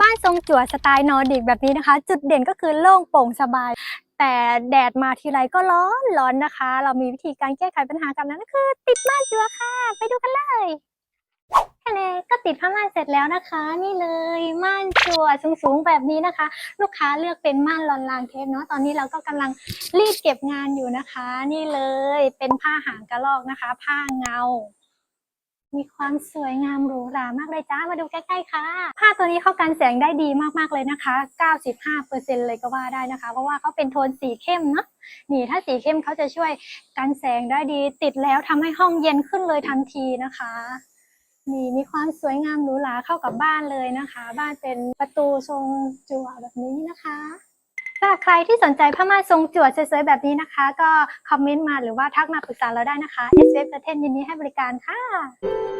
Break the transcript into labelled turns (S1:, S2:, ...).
S1: บ้านทรงจั่วสไตล์นอร์ดิกแบบนี้นะคะ จุดเด่นก็คือโล่งโปร่งสบาย แต่แดดมาทีไรก็ร้อนร้อนนะคะ เรามีวิธีการแก้ไขปัญหากับนั้นก็คือติดม่านจั่วค่ะ ไปดูกันเลยแค่นี้ก็ติดผ้าม่านเสร็จแล้วนะคะ นี่เลยม่านจั่วสูงๆแบบนี้นะคะ ลูกค้าเลือกเป็นม่านลอนลางเทปเนาะตอนนี้เราก็กำลังรีดเก็บงานอยู่นะคะ นี่เลยเป็นผ้าหางกระรอกนะคะ ผ้าเงา มีความสวยงามหรูหรามากเลยจ้า มาดูใกล้ๆค่ะ ผ้าตัวนี้เข้ากันแสงได้ดีมากๆเลยนะคะ 95%เลยก็ว่าได้นะคะ เพราะว่าเขาเป็นโทนสีเข้มเนาะ นี่ถ้าสีเข้มเขาจะช่วยกันแสงได้ดี ติดแล้วทำให้ห้องเย็นขึ้นเลยทันทีนะคะ นี่มีความสวยงามหรูหราเข้ากับบ้านเลยนะคะ บ้านเป็นประตูทรงจั่วแบบนี้นะคะ ถ้าใครที่สนใจผ้าม่านทรงจั่วสวยๆแบบนี้นะคะ ก็คอมเมนต์มาหรือว่าทักมาปรึกษาเราได้นะคะ s อ f ประเทศยินดีให้บริการค่ะ